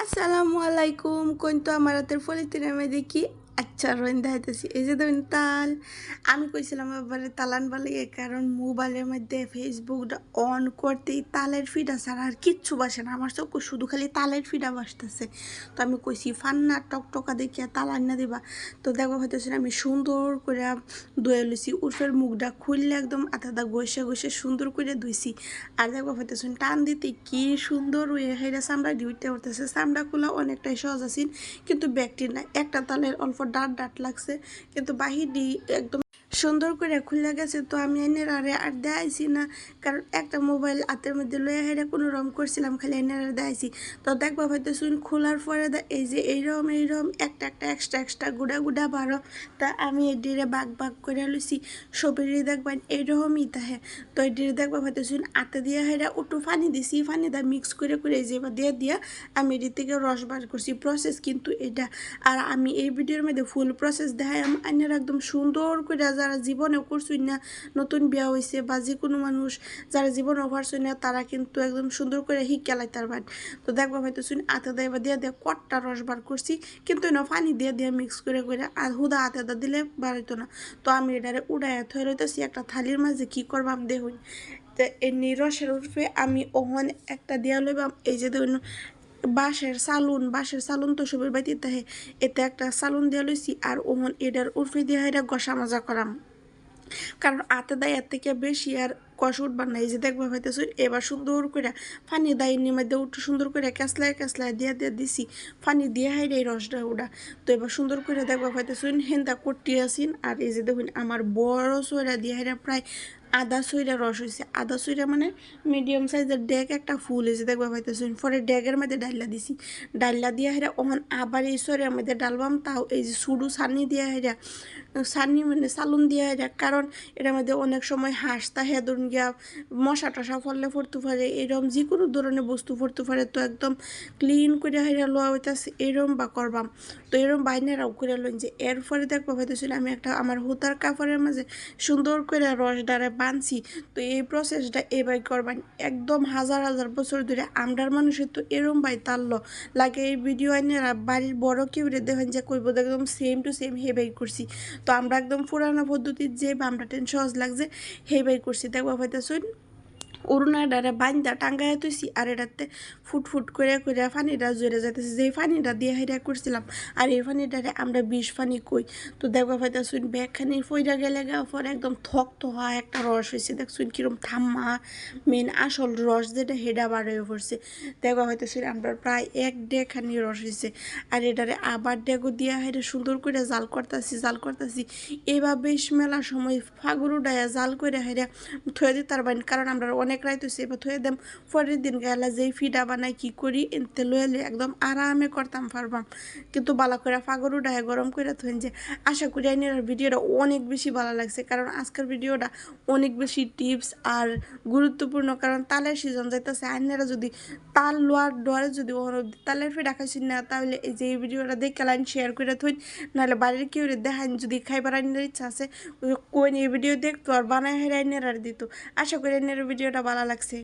আসসালামু আলাইকুম কোন তো আমার হাতের ফলে তিনি আমি দেখি। রোহিন দেখাইতেছি। এই যে দেখুন তাল, আমি কইছিলাম এবারে তালান বালি কারণ মোবাইলের মধ্যে ফেসবুকটা অন করতেই তালের ফিডা ছাড়া আর কিচ্ছু বাসে না। আমার চোখ শুধু খালি তালের ফিডা বাসতেছে। তো আমি কইছি, ফান্না, টকটকা দেখিয়া তাল আন্না দিবা। তো দেখো হইতেছে আমি সুন্দর করে ধুয়ে লইছি। উর্ফের মুখটা খুললে একদম আতাদা গসে গসে সুন্দর করে ধুইছি। আর দেখো হইতেছে টান দিতে কি সুন্দর হয়ে হেরা চামড়া ডিউতে উঠতেছে চামড়াগুলো অনেকটাই সহজ আছেন, কিন্তু ব্যাগটি না একটা তালের অল্প ডাট ডাট লাগছে। কিন্তু বাহির একদম সুন্দর করে খুলে গেছে, তো আমি এনের আরে আর দেখাইছি না। কারণ একটা মোবাইল হাতের মধ্যে লয়ে হেরে কোনো রম করছিলাম, খালি এনের আর দেখাইছি তো দেখব হয়তো শুন খোলার পরে এই যে এইরকম এইরকম একটা একটা, এক্সট্রা এক্সট্রা গুড়া গুড়া বারো, তা আমি এই বাঘ বাগ করে লইছি। সবেরই দেখবেন এইরকমই তাহে। তো এই ডিরে দেখব হয়তো শুন আতে দিয়ে হেরা একটু ফানি দিছি, ফানি দা মিক্স করে করে এই যে দিয়ে, দিয়া আমি এটি থেকে রস বার করছি। প্রসেস কিন্তু এটা। আর আমি এই ভিডিওর মধ্যে ফুল প্রসেস দেখাই আমি আইনের একদম সুন্দর করে যারা জীবনেও করছই না, নতুন বিয়া হয়েছে বা যে কোনো মানুষ যারা জীবনে পারছই না, তারা কিন্তু একদম সুন্দর করে শিক্ষা তার বান তো দেখবা হয়তো শুনি আতে দেয় বা দিয়ে দিয়ে কটটা রস বার করছি, কিন্তু না পানি দিয়ে দিয়ে মিক্স করে করে আর হুদা আতে দা দিলে বার বাড়াইতো না। তো আমি এটারে উড়াইয়া থয়ে রইতেছি একটা থালির মাঝে কী করবাম দেখুন। তো এই রসের উঠবে আমি ওহন একটা দিয়া লইবাম, এই যে দেখুন বাঁশের সালুন বাঁশের সালুন তো সবের বাড়িতে তাহে এতে একটা সালুন দিয়ে লইছি আর ওহন এটার উর্ফে দিয়ে এটা গসা মাজা করাম। কারণ আতে দেয় এর থেকে বেশি আর কষ উঠবার না এই যে দেখবা হইতেছে, এবার সুন্দর করে ফানি দাইনির মধ্যে উঠে সুন্দর করে ক্যাসলায় ক্যাসলায় দিয়ে দিয়ে দিছি। ফানি দিয়ে হাইরে এই রসটা উড়া। তো এবার সুন্দর করে দেখবা হইতেছে, হেন্দা কটি আসিন আর এই যে দেখুন, আমার বড় সইরা দিয়ে হাইরা প্রায় আদা সইরা রস হয়েছে আদা সইরা মানে মিডিয়াম সাইজের ডেক একটা ফুল হয়েছে দেখবা পাইতেছেন। পরে ডেকের মধ্যে ডাইলা দিছি। ডাইলা দিয়ে হেরা ওখান আবার এই সরের মধ্যে ডালবাম, তাও এই যে সুডু সানি দিয়ে হেরা সানি মানে সালুন দিয়ে হেরা, কারণ এটার মধ্যে অনেক সময় হাঁসতা হেদুন গিয়া মশা টশা ফললে পড়তে পারে এরকম যে কোনো ধরনের বস্তু পড়তে পারে, তো একদম ক্লিন করে হেরা লোয়া হইতেছে, এরম বা করবাম। তো এরম বাইনেরাও করে লইন যে, এরপরে দেখব হইতেছিল আমি একটা, আমার হুতার কাপড়ের মাঝে সুন্দর করে রস দ্বারা বানছি তো এই প্রসেসটা এবার করবেন। একদম হাজার হাজার বছর ধরে আমরার মানুষের তো এরম বাই তাল্ল লাগে এই ভিডিও আইনেরা বাড়ির বড় কেউ দেখেন যে কইব একদম সেম টু সেম হে বাই করছি। তো আমরা একদম পুরানো পদ্ধতির যে বামটা টেন সহজ লাগছে, হে বাই করছি। দেখব শুন উড়নাডারে বান্ধা টাঙ্গায় তুইছি আর এটাতে ফুট ফুট করে করে ফানিটা জোরে যাইতেছে। যেই ফানিটা দিয়ে হেরা করছিলাম, আর এই ফানিটারে আমরা বিষ ফানি কই। তো দেখবা পাইতা শুন ব্যাগখানি ফইরা গেলে গা পরে একদম থক থহা একটা রস হয়েছে দেখ শুন কিরম থাম্মা মেন আসল রস যেটা হেডা বার হয়ে পড়ছে। দেখবা হয়তো শুন আমরা প্রায় এক ডেখানি রস হয়েছে আর এটারে আবার ডেগো দিয়া হেরে সুন্দর করে জাল করতেছি জাল করতেছি। এইভাবে মেলার সময় ফাগুরু ডায়া জাল করে হেরে থয়ে দিতে পারবেন কারণ আমরা অনেক রাইত হয়েছে এবার থয়ে দেম, পরের দিন গেলা যেই ফিডা বানাই কি করি, এনতে লইলে একদম আরামে করতাম, পারবাম। কিন্তু বালা করে ফাগর উঠায় গরম করে থইন যে, আশা করি আইনের ভিডিওটা অনেক বেশি ভালো লাগছে, কারণ আজকের ভিডিওটা অনেক বেশি টিপস আর গুরুত্বপূর্ণ, কারণ তালের সিজন যাইতেছে, আইনেরা যদি তাল লোয়ার ডরে যদি তালের ফিডা খাইছি না, তাহলে এই যে এই ভিডিওটা দেখে লাইন শেয়ার করে থইন, নাহলে বাড়ির কেউ দেখান যদি খাইবার আইনের ইচ্ছা আছে কোন এই ভিডিও দেখতো আর বানায় হেরাইনের আর দিত। আশা করি আইনের ভিডিওটা ভালো লাগছে।